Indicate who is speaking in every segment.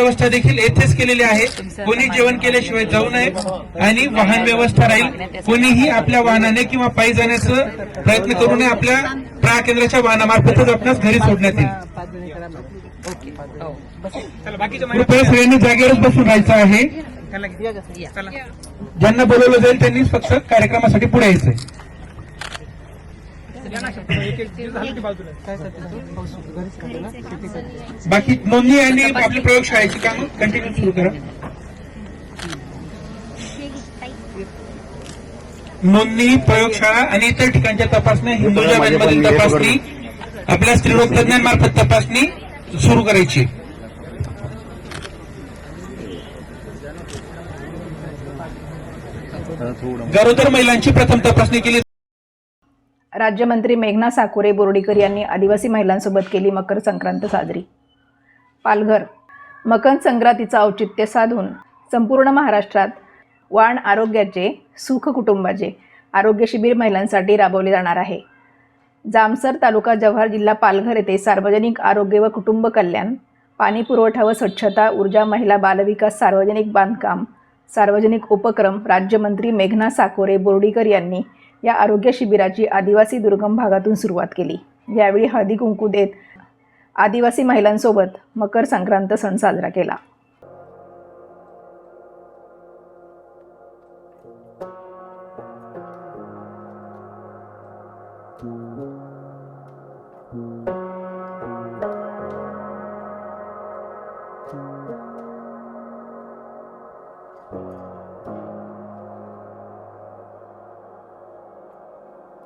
Speaker 1: व्यवस्था देखील येथेच केलेली आहे. कोणी जेवण केल्याशिवाय जाऊ नये आणि वाहन व्यवस्था राहील. कोणीही आपल्या वाहनाने किंवा पायी जाण्याचा प्रयत्न करू नये. आपल्या प्रहा केंद्राच्या वाहनामार्फतच आपणास घरी सोडण्यात येईल. कृपया सगळ्यांनी जागेवरच बसून राहायचं आहे. ज्यांना बोलवलं जाईल त्यांनी फक्त कार्यक्रमासाठी पुढे यायचंय. बाकी नोंदणी आणि आपली प्रयोगशाळेची कामं कंटिन्यू सुरू करा. नोंदणी प्रयोगशाळा आणि इतर ठिकाणच्या तपासण्या हिंदुजा बँकमधील तपासणी आपल्या स्त्रीरोग तज्ञांमार्फत तपासणी सुरू करायची. गरोदर महिलांची प्रथम तपासणी केली.
Speaker 2: राज्यमंत्री मेघना साकोरे बोर्डीकर यांनी आदिवासी महिलांसोबत केली मकर संक्रांत साजरी. पालघर. मकर संक्रांतीचं औचित्य साधून संपूर्ण महाराष्ट्रात वाण आरोग्याचे सुख कुटुंबाचे आरोग्य शिबिर महिलांसाठी राबवले जाणार आहे. जामसर तालुका जव्हार जिल्हा पालघर येथे सार्वजनिक आरोग्य व कुटुंब कल्याण पाणी पुरवठा व स्वच्छता ऊर्जा महिला बालविकास सार्वजनिक बांधकाम सार्वजनिक उपक्रम राज्यमंत्री मेघना साकोरे बोर्डीकर यांनी या आरोग्य शिबिराची आदिवासी दुर्गम भागातून सुरुवात केली यावेळी हळदी कुंकू देत आदिवासी महिलांसोबत मकर संक्रांत सण साजरा केला
Speaker 3: Thank you.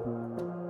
Speaker 3: Thank you.